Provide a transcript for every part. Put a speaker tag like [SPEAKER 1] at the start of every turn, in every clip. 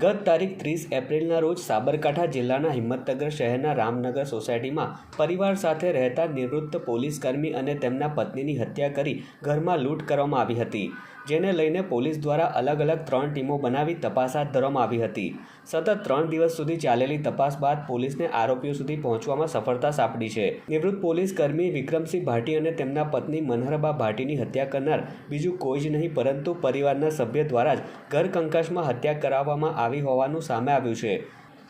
[SPEAKER 1] ગત તારીખ ત્રીસ એપ્રિલના રોજ સાબરકાંઠા જિલ્લાના હિંમતનગર શહેરના રામનગર સોસાયટીમાં પરિવાર સાથે રહેતા નિવૃત્ત પોલીસકર્મી અને તેમના પત્નીની હત્યા કરી ઘરમાં લૂંટ કરવામાં આવી હતી. જેને લઈને પોલીસ દ્વારા અલગ અલગ ત્રણ ટીમો બનાવી તપાસ હાથ ધરવામાં આવી હતી. સતત ત્રણ દિવસ સુધી ચાલેલી તપાસ બાદ પોલીસને આરોપીઓ સુધી પહોંચવામાં સફળતા સાંપડી છે. નિવૃત્ત પોલીસ કર્મી વિક્રમસિંહ ભાટી અને તેમના પત્ની મનહરબા ભાટીની હત્યા કરનાર બીજું કોઈ જ નહીં, પરંતુ પરિવારના સભ્ય દ્વારા જ ઘર કંકાશમાં હત્યા કરાવવામાં આવી હોવાનું સામે આવ્યું છે.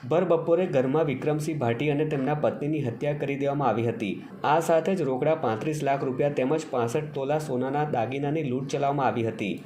[SPEAKER 1] ભર બપોરે ઘરમાં વિક્રમસિંહ ભાટી અને તેમના પત્નીની હત્યા કરી દેવામાં આવી હતી. આ સાથે જ રોકડા પાંત્રીસ લાખ રૂપિયા તેમજ પાસઠ તોલા સોનાના દાગીનાની લૂંટ ચલાવવામાં આવી હતી.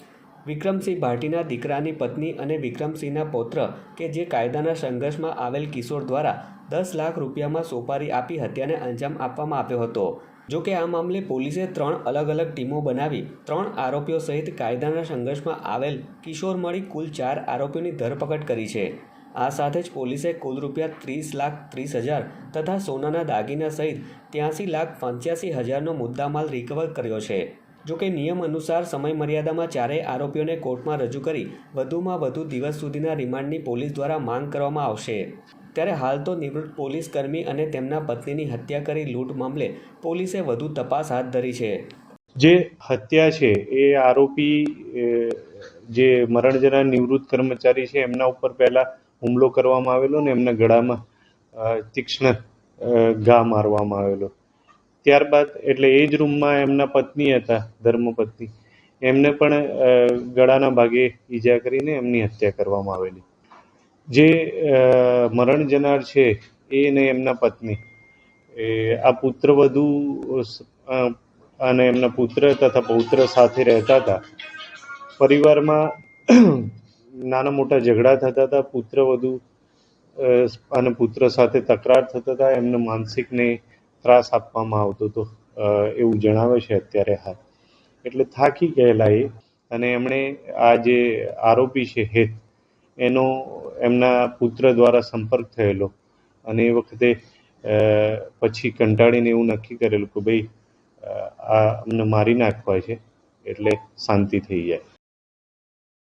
[SPEAKER 1] વિક્રમસિંહ ભાટીના દીકરાની પત્ની અને વિક્રમસિંહના પૌત્ર કે જે કાયદાના સંઘર્ષમાં આવેલ કિશોર દ્વારા દસ લાખ રૂપિયામાં સોપારી આપી હત્યાને અંજામ આપવામાં આવ્યો હતો. જો કે આ મામલે પોલીસે ત્રણ અલગ અલગ ટીમો બનાવી ત્રણ આરોપીઓ સહિત કાયદાના સંઘર્ષમાં આવેલ કિશોર મળી કુલ ચાર આરોપીઓની ધરપકડ કરી છે. આ સાથે જ પોલીસે કુલ રૂપિયા ત્રીસ લાખ ત્રીસ હજાર તથા સોનાના દાગીના સહિત ત્યાંસી લાખ પંચ્યાસી હજારનો મુદ્દામાલ રિકવર કર્યો છે. જો કે નિયમ અનુસાર સમય મર્યાદામાં ચારેય આરોપીઓને કોર્ટમાં રજૂ કરી વધુમાં વધુ દિવસ સુધીના રિમાન્ડની પોલીસ દ્વારા માંગ કરવામાં આવશે. ત્યારે હાલ તો નિવૃત્ત પોલીસ કર્મી અને તેમના પત્નીની હત્યા કરી લૂંટ મામલે પોલીસે વધુ તપાસ હાથ ધરી છે.
[SPEAKER 2] જે હત્યા છે એ આરોપી જે મરણ જનાર નિવૃત્ત કર્મચારી છે, એમના ઉપર પહેલા હુમલો કરવામાં આવેલો ને એમના ગળામાં તીક્ષ્ણ ઘા મારવામાં આવેલો. ત્યારબાદ એટલે એ જ રૂમમાં એમના પત્ની હતા, ધર્મપત્ની. એમને પણ ગળાના ભાગે ઈજા કરીને એમની હત્યા કરવામાં આવેલી. જે મરણ જનાર છે, એ ને એમના પત્ની. એ, આ પુત્રવધુ અને એમના પુત્ર તથા પૌત્ર સાથે રહેતા હતા. પરિવારમાં નાના મોટા ઝઘડા થતા હતા, પુત્ર વધુ અને પુત્ર સાથે તકરાર થતા હતા, એમને માનસિકને ત્રાસ આપવામાં આવતો હતો એવું જણાવે છે અત્યારે હાલ. એટલે થાકી ગયેલા એ, અને એમણે આ જે આરોપી છે હેત, એનો એમના પુત્ર દ્વારા સંપર્ક થયેલો. અને એ વખતે પછી કંટાળીને એવું નક્કી કરેલું કે ભાઈ આ અમને મારી નાખવા છે, એટલે શાંતિ થઈ જાય.